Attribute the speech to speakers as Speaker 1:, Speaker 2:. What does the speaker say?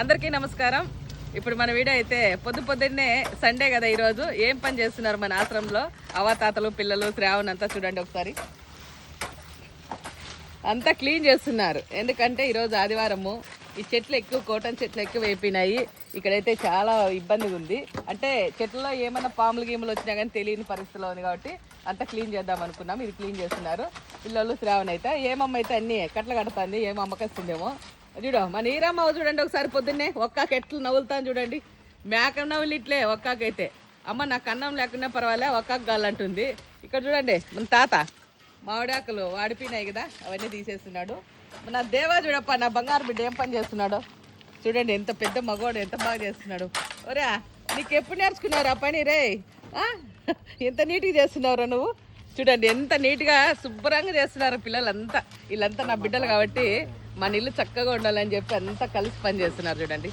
Speaker 1: అందరికీ నమస్కారం. ఇప్పుడు మన వీడియో అయితే పొద్దు పొద్దున్నే సండే కదా ఈరోజు. ఏం పని చేస్తున్నారు మన ఆశ్రమంలో? అవాతాతలు పిల్లలు శ్రావణ్ అంతా చూడండి ఒకసారి. అంతా క్లీన్ చేస్తున్నారు. ఎందుకంటే ఈరోజు ఆదివారము. ఈ చెట్లు ఎక్కువ కోటన్ చెట్లు ఎక్కువ వేపినాయి. ఇక్కడైతే చాలా ఇబ్బందిగా ఉంది. అంటే చెట్లలో ఏమైనా పాములు గీములు వచ్చినా కానీ తెలియని పరిస్థితిలో ఉంది కాబట్టి అంతా క్లీన్ చేద్దాం అనుకున్నాం. ఇది క్లీన్ చేస్తున్నారు. పిల్లలు శ్రావణ్ అయితే ఏమమ్మ అయితే అన్ని కట్టలు కడతాంది ఏం అమ్మకస్తుందేమో. చూడు మన ఈరమ్మ చూడండి ఒకసారి పొద్దున్నే ఒక్కకి ఎట్లు నవ్వులుతాను చూడండి. మేక నవ్వులు ఇట్లే ఒక్కాకైతే. అమ్మ నాకు అన్నం లేకున్నా పర్వాలే ఒక్కకు గాలంటుంది ఇక్కడ చూడండి మన తాత మామిడాకులు వాడిపోయినాయి కదా అవన్నీ తీసేస్తున్నాడు. మన దేవా చూడప్ప నా బంగారు బిడ్డ ఏం పని చేస్తున్నాడు? చూడండి ఎంత పెద్ద మగవాడు ఎంత బాగా చేస్తున్నాడు. ఒరే నీకు ఎప్పుడు నేర్చుకున్నావు ఆ పని రే ఆ? ఎంత నీట్గా చేస్తున్నావురా నువ్వు? చూడండి ఎంత నీట్గా శుభ్రంగా చేస్తున్నారు పిల్లలంతా. వీళ్ళంతా నా బిడ్డలు కాబట్టి మన ఇల్లు చక్కగా ఉండాలని చెప్పి అంతా కలిసి పని చేస్తున్నారు చూడండి.